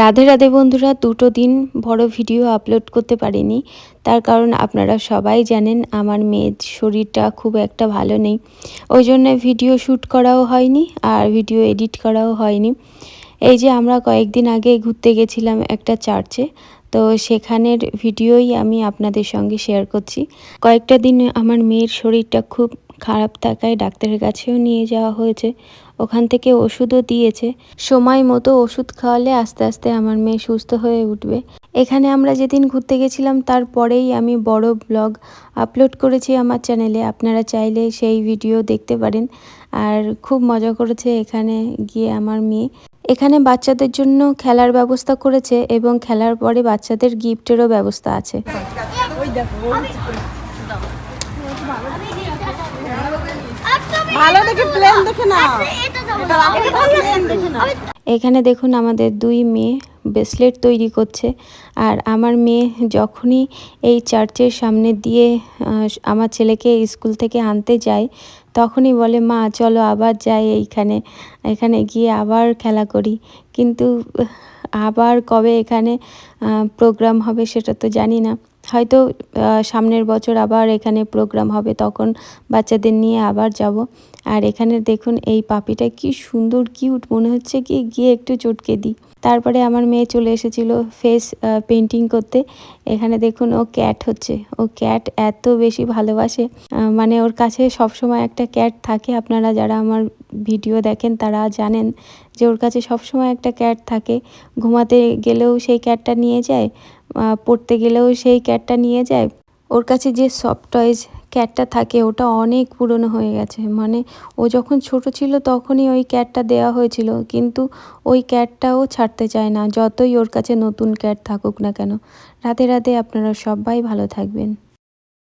রাধে রাধে বন্ধুরা, দুটো দিন বড় ভিডিও আপলোড করতে পারিনি। তার কারণ আপনারা সবাই জানেন, আমার মেয়ের শরীরটা খুব একটা ভালো নেই। ওই জন্য ভিডিও শ্যুট করাও হয়নি আর ভিডিও এডিট করাও হয়নি। এই যে আমরা কয়েকদিন আগে ঘুরতে গেছিলাম একটা চার্চে তো সেখানের ভিডিওই আমি আপনাদের সঙ্গে শেয়ার করছি। কয়েকটা দিন আমার মেয়ের শরীরটা খুব খারাপ থাকায় ডাক্তারের কাছেও নিয়ে যাওয়া হয়েছে। ওখান থেকে ওষুধও দিয়েছে। সময় মতো ওষুধ খাওয়ালে আস্তে আস্তে আমার মেয়ে সুস্থ হয়ে উঠবে। এখানে আমরা যেদিন ঘুরতে গেছিলাম তারপরেই আমি বড় ব্লগ আপলোড করেছি আমার চ্যানেলে। আপনারা চাইলে সেই ভিডিও দেখতে পারেন। আর খুব মজা করেছে এখানে গিয়ে আমার মেয়ে। এখানে বাচ্চাদের জন্য খেলার ব্যবস্থা করেছে এবং খেলার পরে বাচ্চাদের গিফটেরও ব্যবস্থা আছে। ভালো দেখে প্লেন দেখে না এখানে দেখুন আমাদের দুই মেয়ে ব্রেসলেট তৈরি করছে। আর আমার মেয়ে যখনই এই চার্চের সামনে দিয়ে আমার ছেলেকে স্কুল থেকে আনতে যায়, তখনই বলে, মা, চলো আবার যাই এইখানে। এখানে গিয়ে আবার খেলা করি। কিন্তু আবার কবে এখানে প্রোগ্রাম হবে সেটা তো জানি না। হয়তো সামনের বছর আবার এখানে প্রোগ্রাম হবে, তখন বাচ্চাদের নিয়ে আবার যাব। আর এখানে দেখুন, এই পাপিটা কি সুন্দর কিউট মনে হচ্ছে কি গিয়ে একটু চটকে দিই। তারপরে আমার মেয়ে চলে এসেছিল ফেস পেন্টিং করতে। এখানে দেখুন, ও ক্যাট হচ্ছে। ও ক্যাট এত বেশি ভালোবাসে। মানে ওর কাছে সবসময় একটা ক্যাট থাকে। আপনারা যারা আমার ভিডিও দেখেন, তারা জানেন যে ওর কাছে সবসময় একটা ক্যাট থাকে। ঘুমাতে গেলেও সেই ক্যাটটা নিয়ে যায়। পড়তে গেলেও সেই ক্যাটটা নিয়ে যায়। ওর কাছে যে সফট টয়েজ ক্যাটটা থাকে, ওটা অনেক পুরনো হয়ে গেছে। মানে ও যখন ছোট ছিল তখনই ওই ক্যাটটা দেওয়া হয়েছিল, কিন্তু ওই ক্যাটটাও ছাড়তে চায় না, যতই ওর কাছে নতুন ক্যাট থাকুক না কেন। রাতে রাতে আপনারা সবাই ভালো থাকবেন।